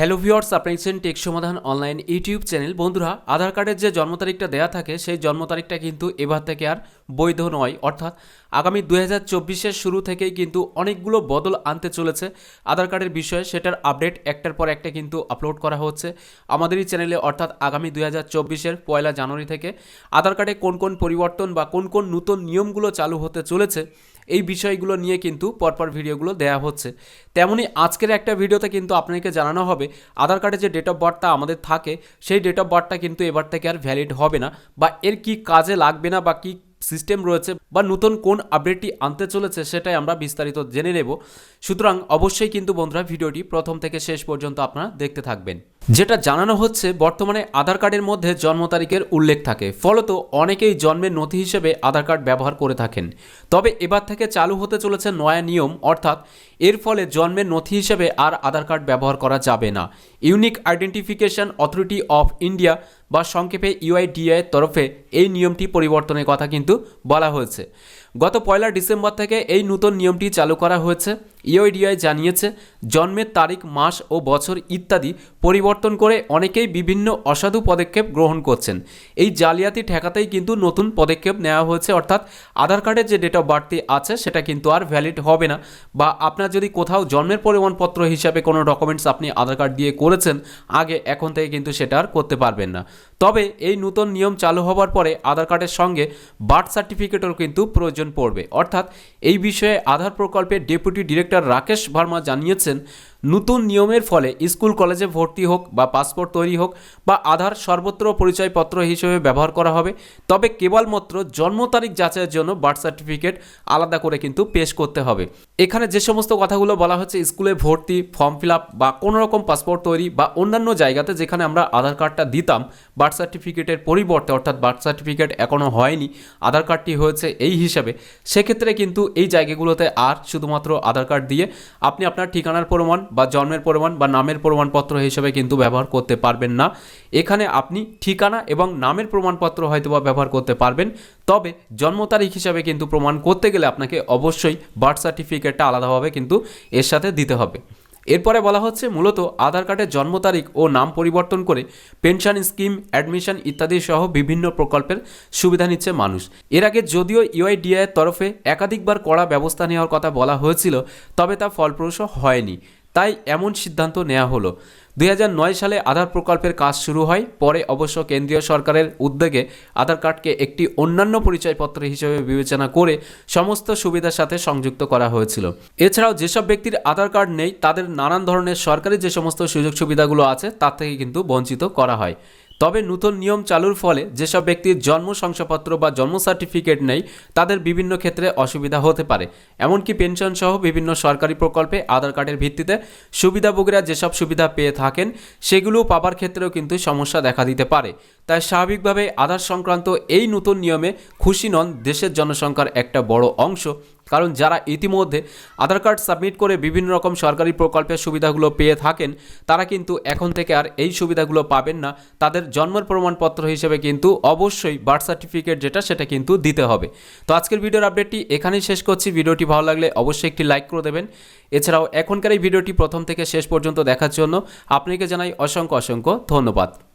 Hello viewers আপনি দেখছেন take সমাধান অনলাইন ইউটিউব চ্যানেল। বন্ধুরা, আধার কার্ডের যে জন্ম তারিখটা দেওয়া থাকে, সেই জন্ম তারিখটা কিন্তু এবার থেকে আর বৈধ নয়। অর্থাৎ আগামী দু হাজার শুরু থেকেই কিন্তু অনেকগুলো বদল আনতে চলেছে। আধার কার্ডের বিষয়ে সেটার আপডেট একটার পর একটা কিন্তু আপলোড করা হচ্ছে আমাদেরই চ্যানেলে। অর্থাৎ আগামী দু হাজার পয়লা জানুয়ারি থেকে আধার কার্ডে কোন কোন পরিবর্তন বা কোন কোন নতুন নিয়মগুলো চালু হতে চলেছে এই বিষয়গুলো নিয়ে কিন্তু পরপর ভিডিওগুলো দেওয়া হচ্ছে। তেমনি আজকের একটা ভিডিওতে কিন্তু আপনাকে জানানো হবে, আধার কার্ডে যে ডেট অফ বার্থটা আমাদের থাকে, সেই ডেট অফ বার্থটা কিন্তু এবার থেকে আর ভ্যালিড হবে না বা এর কি কাজে লাগবে না বা কি সিস্টেম রয়েছে বা নতুন কোন আপডেটটি আনতে চলেছে সেটাই আমরা বিস্তারিত জেনে নেব। সুতরাং অবশ্যই কিন্তু বন্ধুরা ভিডিওটি প্রথম থেকে শেষ পর্যন্ত আপনারা দেখতে থাকবেন। যেটা জানানো হচ্ছে, বর্তমানে আধার কার্ডের মধ্যে জন্ম তারিখের উল্লেখ থাকে। ফলত অনেকেই জন্মের নথি হিসেবে আধার কার্ড ব্যবহার করে থাকেন। তবে এবার থেকে চালু হতে চলেছে নয়া নিয়ম, অর্থাৎ এর ফলে জন্মের নথি হিসেবে আর আধার কার্ড ব্যবহার করা যাবে না। Unique identification authority of India বা সংক্ষেপে ইউআইডিআই তরফে এই নিয়মটি পরিবর্তনের কথা কিন্তু বলা হয়েছে। গত পয়লা ডিসেম্বর থেকে এই নতুন নিয়মটি চালু করা হয়েছে। ইউআইডিআই জানিয়েছে, জন্মের তারিখ, মাস ও বছর ইত্যাদি পরিবর্তন করে অনেকেই বিভিন্ন অসাধু পদক্ষেপ গ্রহণ করছেন। এই জালিয়াতি ঠেকাতেই কিন্তু নতুন পদক্ষেপ নেওয়া হয়েছে, অর্থাৎ আধার কার্ডের যে ডেট অফ বার্থটি আছে, সেটা কিন্তু আর ভ্যালিড হবে না। বা আপনার যদি কোথাও জন্মের প্রমাণপত্র হিসাবে কোনো ডকুমেন্টস আপনি আধার কার্ড দিয়ে করেছেন, আগে এখন থেকে কিন্তু সেটা আর করতে পারবেন না। তবে এই নতুন নিয়ম চালু হওয়ার পরে আধার কার্ডের সঙ্গে বার্থ সার্টিফিকেটও কিন্তু প্রয়োজন পড়বে। অর্থাৎ এই বিষয়ে আধার প্রকল্পের ডেপুটি ডিরেক্টর রাকেশ ভার্মা জানিয়েছেন নতুন নিয়মের ফলে স্কুল, কলেজে ভর্তি হোক বা পাসপোর্ট তৈরি হোক বা আধার সর্বত্র পরিচয়পত্র হিসেবে ব্যবহার করা হবে, তবে কেবলমাত্র জন্ম তারিখ যাচাইয়ের জন্য বার্থ সার্টিফিকেট আলাদা করে কিন্তু পেশ করতে হবে। এখানে যে সমস্ত কথাগুলো বলা হচ্ছে, স্কুলে ভর্তি, ফর্ম ফিল আপ বা কোনো রকম পাসপোর্ট তৈরি বা অন্যান্য জায়গাতে যেখানে আমরা আধার কার্ডটা দিতাম, বার্থ সার্টিফিকেটের পরিবর্তে, অর্থাৎ বার্থ সার্টিফিকেট এখনও হয়নি, আধার কার্ডটি হয়েছে এই হিসাবে, সেক্ষেত্রে কিন্তু এই জায়গাগুলোতে আর শুধুমাত্র আধার কার্ড দিয়ে আপনি আপনার ঠিকানার প্রমাণ বা জন্মের প্রমাণ বা নামের প্রমাণপত্র হিসেবে কিন্তু ব্যবহার করতে পারবেন না। এখানে আপনি ঠিকানা এবং নামের প্রমাণপত্র হয়তো বা ব্যবহার করতে পারবেন। তবে জন্ম তারিখ হিসাবে কিন্তু প্রমাণ করতে গেলে আপনাকে অবশ্যই বার্থ সার্টিফিকেটটা আলাদাভাবে কিন্তু এর সাথে দিতে হবে। এরপরে বলা হচ্ছে মূলত আধার কার্ডের জন্ম তারিখ ও নাম পরিবর্তন করে পেনশন স্কিম, অ্যাডমিশন ইত্যাদি সহ বিভিন্ন প্রকল্পের সুবিধা নিচ্ছে মানুষ। এর আগে যদিও ইউআইডিআই এর তরফে একাধিকবার কড়া ব্যবস্থা নেওয়ার কথা বলা হয়েছিল, তবে তা ফলপ্রসূ হয়নি। তাই এমন সিদ্ধান্ত নেওয়া হলো। দুই হাজার নয় সালে আধার প্রকল্পের কাজ শুরু হয়, পরে অবশ্য কেন্দ্রীয় সরকারের উদ্যোগে আধার কার্ডকে একটি অন্যান্য পরিচয়পত্র হিসেবে বিবেচনা করে সমস্ত সুবিধার সাথে সংযুক্ত করা হয়েছিল। এছাড়াও যেসব ব্যক্তির আধার কার্ড নেই, তাদের নানান ধরনের সরকারি যে সমস্ত সুযোগ সুবিধাগুলো আছে, তার থেকে কিন্তু বঞ্চিত করা হয়। তবে নতুন নিয়ম চালুর ফলে যেসব ব্যক্তির জন্ম শংসাপত্র বা জন্ম সার্টিফিকেট নেই, তাদের বিভিন্ন ক্ষেত্রে অসুবিধা হতে পারে। এমনকি পেনশন সহ বিভিন্ন সরকারি প্রকল্পে আধার কার্ডের ভিত্তিতে সুবিধাভোগীরা যেসব সুবিধা পেয়ে থাকেন সেগুলো পাবার ক্ষেত্রেও কিন্তু সমস্যা দেখা দিতে পারে। তাই স্বাভাবিকভাবে আধার সংক্রান্ত এই নতুন নিয়মে খুশি নন দেশের জনসংখ্যার একটা বড় অংশ। কারণ যারা ইতিমধ্যে আধার কার্ড সাবমিট করে বিভিন্ন রকম সরকারি প্রকল্পের সুবিধাগুলো পেয়ে থাকেন, তারা কিন্তু এখন থেকে আর এই সুবিধাগুলো পাবেন না। তাদের জন্মের প্রমাণপত্র হিসেবে কিন্তু অবশ্যই বার্থ সার্টিফিকেট যেটা, সেটা কিন্তু দিতে হবে। তো আজকের ভিডিওর আপডেটটি এখানেই শেষ করছি। ভিডিওটি ভালো লাগলে অবশ্যই একটি লাইক করে দেবেন। এছাড়াও এখনকার এই ভিডিওটি প্রথম থেকে শেষ পর্যন্ত দেখার জন্য আপনাকে জানাই অসংখ্য অসংখ্য ধন্যবাদ।